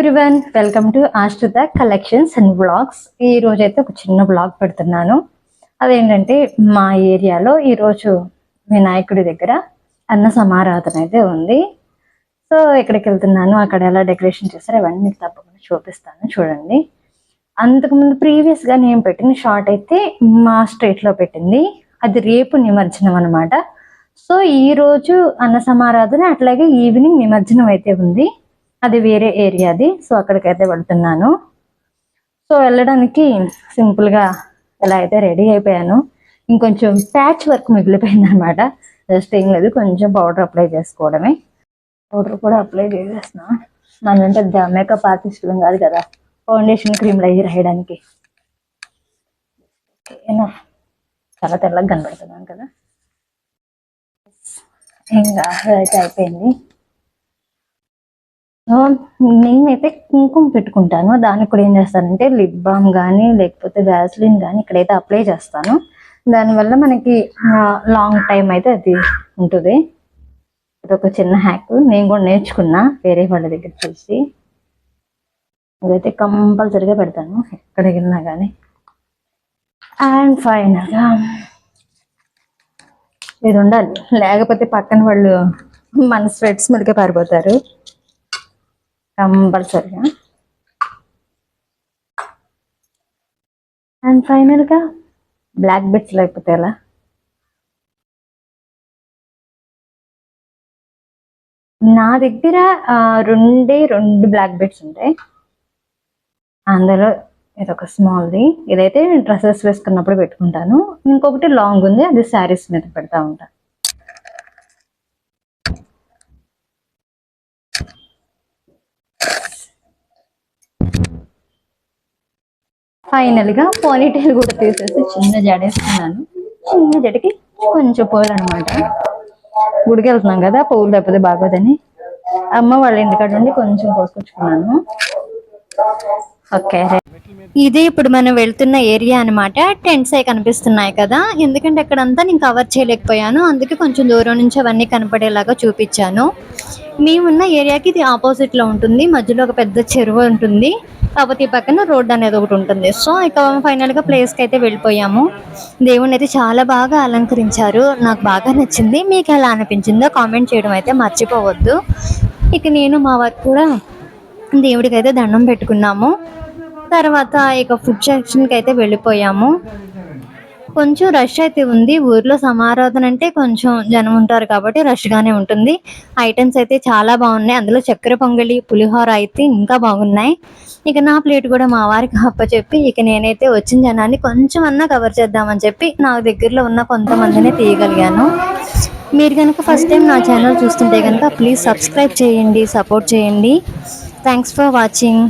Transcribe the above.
Everyone welcome to Ashritha collections and blogs ఈ రోజు అయితే ఒక చిన్న బ్లాగ్ పెడుతున్నాను. అదేంటంటే మా ఏరియాలో ఈరోజు వినాయకుడి దగ్గర అన్న సమారాధన అయితే ఉంది. సో ఎక్కడికి వెళ్తున్నాను అక్కడ ఎలా డెకరేషన్ చేస్తారో అవన్నీ మీకు తప్పకుండా చూపిస్తాను చూడండి. అంతకుముందు ప్రీవియస్గా నేను పెట్టిన షార్ట్ అయితే మా స్ట్రీట్లో పెట్టింది. అది రేపు నిమజ్జనం అనమాట సో ఈ రోజు అన్న సమారాధన అట్లాగే ఈవినింగ్ నిమజ్జనం అయితే ఉంది. అది వేరే ఏరియాది సో అక్కడికైతే వెళ్తున్నాను. సో వెళ్ళడానికి సింపుల్గా ఎలా అయితే రెడీ అయిపోయాను. ఇంకొంచెం ప్యాచ్ వర్క్ మిగిలిపోయింది అనమాట జస్ట్ ఏం లేదు కొంచెం పౌడర్ అప్లై చేసుకోవడమే. పౌడర్ కూడా అప్లై చేసేస్తున్నా. మనం అంటే మేకప్ ఆర్టిస్టులం కాదు కదా ఫౌండేషన్ క్రీమ్లు అయ్యి రాయడానికి చాలా తెల్లగా కనబడుతున్నాను కదా. ఇంకా అయితే అయిపోయింది. నేనైతే కుంకుమ పెట్టుకుంటాను. దానికి కూడా ఏం చేస్తానంటే లిప్ బామ్ కానీ లేకపోతే వ్యాస్లిన్ కానీ ఇక్కడైతే అప్లై చేస్తాను. దానివల్ల మనకి లాంగ్ టైం అయితే అది ఉంటుంది. ఇది ఒక చిన్న హ్యాక్ నేను కూడా నేర్చుకున్నా వేరే వాళ్ళ దగ్గర చూసి. ఇదైతే కంపల్సరిగా పెడతాను ఎక్కడికి వెళ్ళినా కానీ అండ్ ఫైనల్గా ఇది ఉండాలి. లేకపోతే పక్కన వాళ్ళు మన స్వెట్స్ మీదకే పారిపోతారు. కంపల్సరిగా. అండ్ ఫైనల్గా బ్లాక్ బెడ్స్ లేకపోతే ఎలా? నా దగ్గర రెండే రెండు బ్లాక్ బెడ్స్ ఉంటాయి. అందులో ఇది ఒక స్మాల్ది. ఇదైతే డ్రెస్సెస్ వేసుకున్నప్పుడు పెట్టుకుంటాను. ఇంకొకటి లాంగ్ ఉంది అది శారీస్ మీద పెడతా ఉంటాను ఫైనల్గా పోనీటైల్ కూడా తీసేసి చిన్న జడేసుకున్నాను చిన్న జడకి కొంచెం పూలు అనమాట గుడికి వెళ్తున్నాం కదా పూలు లేకపోతే బాగోదని. అమ్మ వాళ్ళ ఇంటికాడ నుండి కొంచెం కోసుకొచ్చుకున్నాను. ఓకే ఇదే ఇప్పుడు మనం వెళ్తున్న ఏరియా అన్నమాట. టెంట్స్ అవి కనిపిస్తున్నాయి కదా. ఎందుకంటే అక్కడంతా నేను కవర్ చేయలేకపోయాను. అందుకే కొంచెం దూరం నుంచి అవన్నీ కనపడేలాగా చూపించాను. మేమున్న ఏరియాకి ఇది ఆపోజిట్లో ఉంటుంది. మధ్యలో ఒక పెద్ద చెరువు ఉంటుంది. కాకపోతే ఈ పక్కన రోడ్ అనేది ఒకటి ఉంటుంది. సో ఇక ఫైనల్గా ప్లేస్కి అయితే వెళ్ళిపోయాము. దేవుణ్ణి అయితే చాలా బాగా అలంకరించారు. నాకు బాగా నచ్చింది. మీకు ఎలా అనిపించిందో కామెంట్ చేయడం అయితే మర్చిపోవద్దు. ఇక నేను మా వర్క్ కూడా దేవుడికి అయితే దండం పెట్టుకున్నాము. తర్వాత ఇక ఫుడ్ సెక్షన్కి అయితే వెళ్ళిపోయాము. కొంచెం రష్ అయితే ఉంది. ఊర్లో సమారాధన అంటే కొంచెం జనం ఉంటారు కాబట్టి రష్గానే ఉంటుంది. ఐటమ్స్ అయితే చాలా బాగున్నాయి. అందులో చక్కెర పొంగలి పులిహోర అయితే ఇంకా బాగున్నాయి. ఇక నా ప్లేట్ కూడా మా వారికి అప్పచెప్పి ఇక నేనైతే వచ్చిన జనాన్ని కొంచెం అన్నా కవర్ చేద్దామని చెప్పి నా దగ్గరలో ఉన్న కొంతమందినే తీయగలిగాను. మీరు కనుక ఫస్ట్ టైం నా ఛానల్ చూస్తుంటే కనుక ప్లీజ్ సబ్స్క్రైబ్ చేయండి సపోర్ట్ చేయండి. Thanks for watching